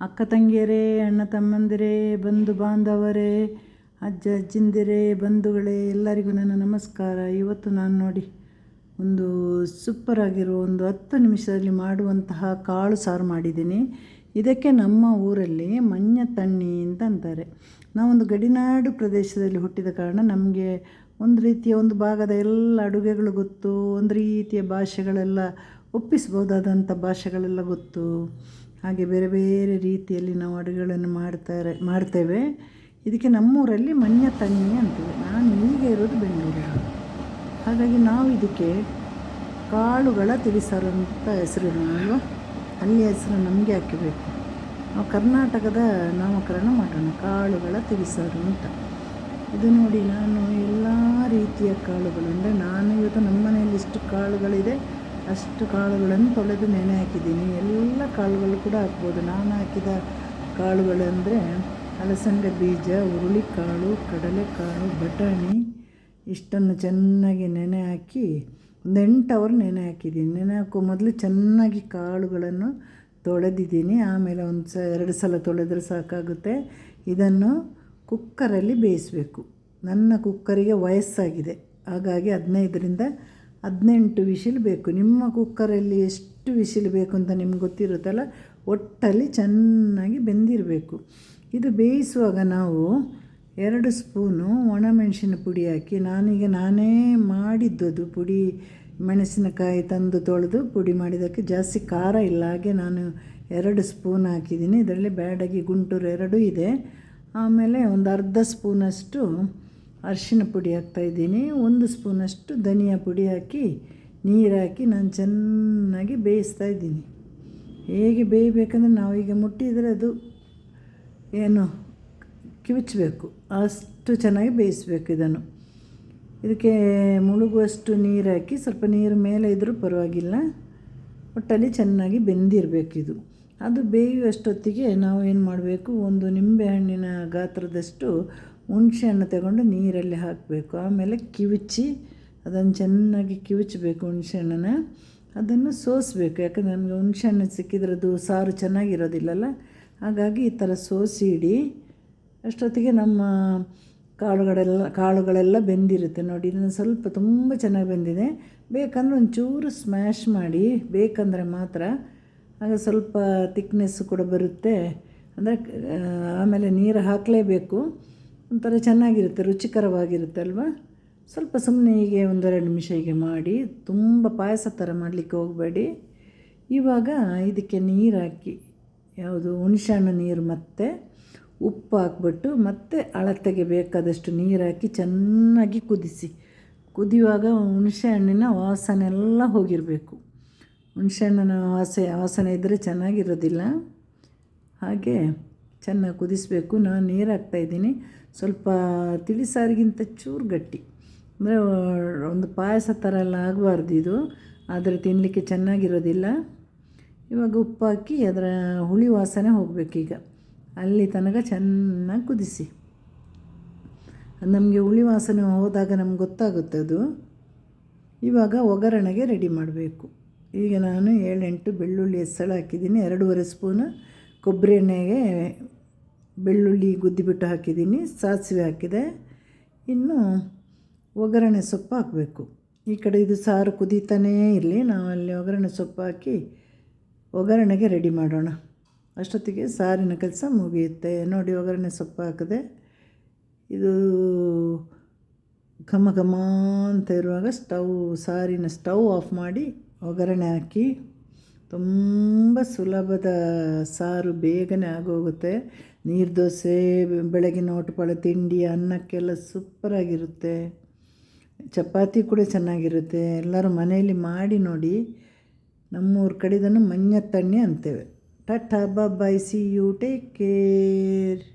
ಅಕ್ಕ ತಂಗಿಯರೇ, ಅಣ್ಣ ತಮ್ಮಂದಿರೇ, ಬಂಧು ಬಾಂಧವರೇ, ಅಜ್ಜ ಅಜ್ಜಿಂದಿರೇ, ಬಂಧುಗಳೇ, ಎಲ್ಲರಿಗೂ ನನ್ನ ನಮಸ್ಕಾರ. ಇವತ್ತು ನಾನು ನೋಡಿ ಒಂದು ಸೂಪರ್ ಆಗಿರೋ ಒಂದು ಹತ್ತು ನಿಮಿಷದಲ್ಲಿ ಮಾಡುವಂತಹ ಕಾಳು ಸಾರು ಮಾಡಿದ್ದೀನಿ. ಇದಕ್ಕೆ ನಮ್ಮ ಊರಲ್ಲಿ ಮಂಜ ತಣ್ಣಿ ಅಂತ ಅಂತಾರೆ. ನಾವೊಂದು ಗಡಿನಾಡು ಪ್ರದೇಶದಲ್ಲಿ ಹುಟ್ಟಿದ ಕಾರಣ ನಮಗೆ ಒಂದು ರೀತಿಯ ಒಂದು ಭಾಗದ ಎಲ್ಲ ಅಡುಗೆಗಳು ಗೊತ್ತು, ಒಂದು ರೀತಿಯ ಭಾಷೆಗಳೆಲ್ಲ ಒಪ್ಪಿಸ್ಬೋದಾದಂಥ ಭಾಷೆಗಳೆಲ್ಲ ಗೊತ್ತು. ಹಾಗೆ ಬೇರೆ ಬೇರೆ ರೀತಿಯಲ್ಲಿ ನಾವು ಅಡುಗೆಗಳನ್ನು ಮಾಡ್ತಾರೆ, ಮಾಡ್ತೇವೆ. ಇದಕ್ಕೆ ನಮ್ಮೂರಲ್ಲಿ ಮಣ್ಯ ತಣ್ಣಿ ಅಂತೀವಿ. ನಾನು ಈಗ ಇರೋದು ಬೆಂಗಳೂರಲ್ಲಿ. ಹಾಗಾಗಿ ನಾವು ಇದಕ್ಕೆ ಕಾಳುಗಳ ತಿಳಿಸಾರು ಅಂತ ಹೆಸರು ಅಲ್ವಾ ಅಲ್ಲಿ ಹೆಸರು ನಮಗೆ ಹಾಕಬೇಕು ನಾವು ಕರ್ನಾಟಕದ ನಾಮಕರಣ ಮಾಡೋಣ. ಕಾಳುಗಳ ತಿಳಿಸಾರು ಅಂತ. ಇದು ನೋಡಿ ನಾನು ಎಲ್ಲ ರೀತಿಯ ಕಾಳುಗಳು ಅಂದರೆ ನಾನು ಇವತ್ತು ನಮ್ಮ ಮನೆಯಲ್ಲಿ ಇಷ್ಟು ಕಾಳುಗಳಿದೆ. ಅಷ್ಟು ಕಾಳುಗಳನ್ನು ತೊಳೆದು ನೆನೆ ಹಾಕಿದ್ದೀನಿ. ಎಲ್ಲ ಕಾಳುಗಳು ಕೂಡ ಹಾಕ್ಬೋದು. ನಾನು ಹಾಕಿದ ಕಾಳುಗಳಂದರೆ ಅಲಸಂದೆ ಬೀಜ, ಹುರುಳಿಕಾಳು, ಕಡಲೆಕಾಳು, ಬಟಾಣಿ ಇಷ್ಟನ್ನು ಚೆನ್ನಾಗಿ ನೆನೆ ಹಾಕಿ ಒಂದು ಎಂಟು ಅವರ್ ನೆನೆ ಹಾಕಿದ್ದೀನಿ. ನೆನೆ ಹಾಕೋ ಮೊದಲು ಚೆನ್ನಾಗಿ ಕಾಳುಗಳನ್ನು ತೊಳೆದಿದ್ದೀನಿ. ಆಮೇಲೆ ಒಂದು ಸ ಎರಡು ಸಲ ತೊಳೆದ್ರೆ ಸಾಕಾಗುತ್ತೆ. ಇದನ್ನು ಕುಕ್ಕರಲ್ಲಿ ಬೇಯಿಸಬೇಕು. ನನ್ನ ಕುಕ್ಕರಿಗೆ ವಯಸ್ಸಾಗಿದೆ. ಹಾಗಾಗಿ ಹದಿನೈದರಿಂದ ಹದಿನೆಂಟು ವಿಶಿಲ್ ಬೇಕು. ನಿಮ್ಮ ಕುಕ್ಕರಲ್ಲಿ ಎಷ್ಟು ವಿಶಿಲ್ ಬೇಕು ಅಂತ ನಿಮ್ಗೆ ಗೊತ್ತಿರುತ್ತಲ್ಲ, ಒಟ್ಟಲ್ಲಿ ಚೆನ್ನಾಗಿ ಬೆಂದಿರಬೇಕು. ಇದು ಬೇಯಿಸುವಾಗ ನಾವು ಎರಡು ಸ್ಪೂನು ಒಣಮೆಣಸಿನ ಪುಡಿ ಹಾಕಿ, ನಾನೀಗ ನಾನೇ ಮಾಡಿದ್ದದು ಪುಡಿ, ಮೆಣಸಿನಕಾಯಿ ತಂದು ತೊಳೆದು ಪುಡಿ ಮಾಡಿದ್ದಕ್ಕೆ ಜಾಸ್ತಿ ಖಾರ ಇಲ್ಲ. ಹಾಗೆ ನಾನು ಎರಡು ಸ್ಪೂನ್ ಹಾಕಿದ್ದೀನಿ. ಇದರಲ್ಲಿ ಬ್ಯಾಡಗಿ ಗುಂಟೂರು ಎರಡೂ ಇದೆ. ಆಮೇಲೆ ಒಂದು ಅರ್ಧ ಸ್ಪೂನಷ್ಟು ಅರಿಶಿನ ಪುಡಿ ಹಾಕ್ತಾಯಿದ್ದೀನಿ ಒಂದು ಸ್ಪೂನಷ್ಟು ಧನಿಯಾ ಪುಡಿ ಹಾಕಿ, ನೀರು ಹಾಕಿ ನಾನು ಚೆನ್ನಾಗಿ ಬೇಯಿಸ್ತಾ ಇದ್ದೀನಿ. ಹೇಗೆ ಬೇಯಬೇಕಂದ್ರೆ ನಾವೀಗ ಮುಟ್ಟಿದರೆ ಅದು ಏನು ಕಿವಿಚಬೇಕು. ಅಷ್ಟು ಚೆನ್ನಾಗಿ ಬೇಯಿಸ್ಬೇಕು ಇದನ್ನು. ಇದಕ್ಕೆ ಮುಳುಗುವಷ್ಟು ನೀರು ಹಾಕಿ, ಸ್ವಲ್ಪ ನೀರು ಮೇಲೆ ಇದ್ದರೂ ಪರವಾಗಿಲ್ಲ. ಒಟ್ಟಲ್ಲಿ ಚೆನ್ನಾಗಿ ಬೆಂದಿರಬೇಕು ಇದು. ಅದು ಬೇಯುವಷ್ಟೊತ್ತಿಗೆ ನಾವು ಏನು ಮಾಡಬೇಕು, ಒಂದು ನಿಂಬೆಹಣ್ಣಿನ ಗಾತ್ರದಷ್ಟು ಹುಣಸೆ ಹಣ್ಣು ತಗೊಂಡು ನೀರಲ್ಲಿ ಹಾಕಬೇಕು. ಆಮೇಲೆ ಕಿವುಚಿ ಅದನ್ನು ಚೆನ್ನಾಗಿ ಕಿವುಚಬೇಕು ಹುಣಸೆ ಹಣ್ಣನ್ನು ಅದನ್ನು ಸೋಸಬೇಕು. ಯಾಕಂದರೆ ನಮಗೆ ಹುಣಸೆ ಹಣ್ಣು ಸಿಕ್ಕಿದ್ರದ್ದು ಸಾರು ಚೆನ್ನಾಗಿರೋದಿಲ್ಲಲ್ಲ? ಹಾಗಾಗಿ ಈ ಥರ ಸೋಸಿ ಇಡಿ ಅಷ್ಟೊತ್ತಿಗೆ ನಮ್ಮ ಕಾಳುಗಳೆಲ್ಲ ಕಾಳುಗಳೆಲ್ಲ ಬೆಂದಿರುತ್ತೆ ನೋಡಿ. ಇದನ್ನು ಸ್ವಲ್ಪ ತುಂಬ ಚೆನ್ನಾಗಿ ಬೆಂದಿದೆ. ಬೇಕಂದ್ರೆ ಒಂಚೂರು ಸ್ಮ್ಯಾಶ್ ಮಾಡಿ, ಬೇಕಂದರೆ ಮಾತ್ರ. ಆಗ ಸ್ವಲ್ಪ ತಿಕ್ನೆಸ್ಸು ಕೂಡ ಬರುತ್ತೆ. ಅಂದರೆ ಆಮೇಲೆ ನೀರು ಹಾಕಲೇಬೇಕು. ಒಂಥರ ಚೆನ್ನಾಗಿರುತ್ತೆ ರುಚಿಕರವಾಗಿರುತ್ತೆ ಅಲ್ವಾ ಸ್ವಲ್ಪ ಸುಮ್ಮನೆ ಹೀಗೆ ಒಂದೆರಡು ನಿಮಿಷ ಹೀಗೆ ಮಾಡಿ, ತುಂಬ ಪಾಯಸ ಥರ ಮಾಡಲಿಕ್ಕೆ ಹೋಗಬೇಡಿ. ಇವಾಗ ಇದಕ್ಕೆ ನೀರು ಹಾಕಿ, ಯಾವುದು ಹುಣಸೆಹಣ್ಣು ನೀರು ಮತ್ತೆ ಉಪ್ಪು ಹಾಕ್ಬಿಟ್ಟು ಮತ್ತೆ ಅಳತೆಗೆ ಬೇಕಾದಷ್ಟು ನೀರು ಹಾಕಿ ಚೆನ್ನಾಗಿ ಕುದಿಸಿ. ಕುದಿಯುವಾಗ ಹುಣಸೆ ಹಣ್ಣಿನ ವಾಸನೆ ಎಲ್ಲ ಹೋಗಿರಬೇಕು. ಹುಣಸೆ ಹಣ್ಣಿನ ವಾಸೆ, ವಾಸನೆ ಇದ್ದರೆ ಚೆನ್ನಾಗಿರೋದಿಲ್ಲ. ಹಾಗೆ ಚೆನ್ನಾಗಿ ಕುದಿಸಬೇಕು. ನಾನು ನೀರು ಹಾಕ್ತಾಯಿದ್ದೀನಿ ಸ್ವಲ್ಪ ತಿಳಿಸಾರಿಗಿಂತ ಚೂರು ಗಟ್ಟಿ ಅಂದರೆ, ಒಂದು ಪಾಯಸ ಥರ ಎಲ್ಲ ಆಗಬಾರ್ದು ಇದು. ಆದರೆ ತಿನ್ನಲಿಕ್ಕೆ ಚೆನ್ನಾಗಿರೋದಿಲ್ಲ. ಇವಾಗ ಉಪ್ಪು ಹಾಕಿ ಅದರ ಹುಳಿ ವಾಸನೆ ಹೋಗಬೇಕೀಗ ಅಲ್ಲಿ ತನಕ ಚೆನ್ನಾಗಿ ಕುದಿಸಿ. ನಮಗೆ ಹುಳಿ ವಾಸನೆ ಹೋದಾಗ ನಮ್ಗೆ ಗೊತ್ತಾಗುತ್ತೆ ಅದು. ಇವಾಗ ಒಗ್ಗರಣೆಗೆ ರೆಡಿ ಮಾಡಬೇಕು. ಈಗ ನಾನು ಏಳೆಂಟು ಬೆಳ್ಳುಳ್ಳಿ ಹೆಸಳು ಹಾಕಿದ್ದೀನಿ. ಎರಡೂವರೆ ಸ್ಪೂನು ಕೊಬ್ಬರಿ ಎಣ್ಣೆಗೆ ಬೆಳ್ಳುಳ್ಳಿ ಗುದ್ದಿಬಿಟ್ಟು ಹಾಕಿದ್ದೀನಿ, ಸಾಸಿವೆ ಹಾಕಿದೆ. ಇನ್ನು ಒಗ್ಗರಣೆ ಸೊಪ್ಪು ಹಾಕಬೇಕು. ಈ ಕಡೆ ಇದು ಸಾರು ಕುದೀತಾನೇ ಇರಲಿ, ನಾವು ಅಲ್ಲಿ ಒಗ್ಗರಣೆ ಸೊಪ್ಪು ಹಾಕಿ ಒಗ್ಗರಣೆಗೆ ರೆಡಿ ಮಾಡೋಣ. ಅಷ್ಟೊತ್ತಿಗೆ ಸಾರಿನ ಕೆಲಸ ಮುಗಿಯುತ್ತೆ. ನೋಡಿ, ಒಗ್ಗರಣೆ ಸೊಪ್ಪು ಹಾಕಿದೆ. ಇದು ಘಮ ಘಮ ಅಂತ ಇರುವಾಗ ಸ್ಟವ್, ಸಾರಿನ ಸ್ಟವ್ ಆಫ್ ಮಾಡಿ ಒಗ್ಗರಣೆ ಹಾಕಿ ತುಂಬ ಸುಲಭದ ಸಾರು ಬೇಗನೆ ಆಗೋಗುತ್ತೆ. ನೀರು ದೋಸೆ, ಬೆಳಗಿನ ಓಟಪಾಳ, ತಿಂಡಿ, ಅನ್ನಕ್ಕೆಲ್ಲ ಸೂಪರಾಗಿರುತ್ತೆ. ಚಪಾತಿ ಕೂಡ ಚೆನ್ನಾಗಿರುತ್ತೆ. ಎಲ್ಲರೂ ಮನೆಯಲ್ಲಿ ಮಾಡಿ ನೋಡಿ. ನಮ್ಮೂರ ಕಡೆ ಇದನ್ನು ಮಂಜ ಅಂತೇವೆ. Tata, bye see you take care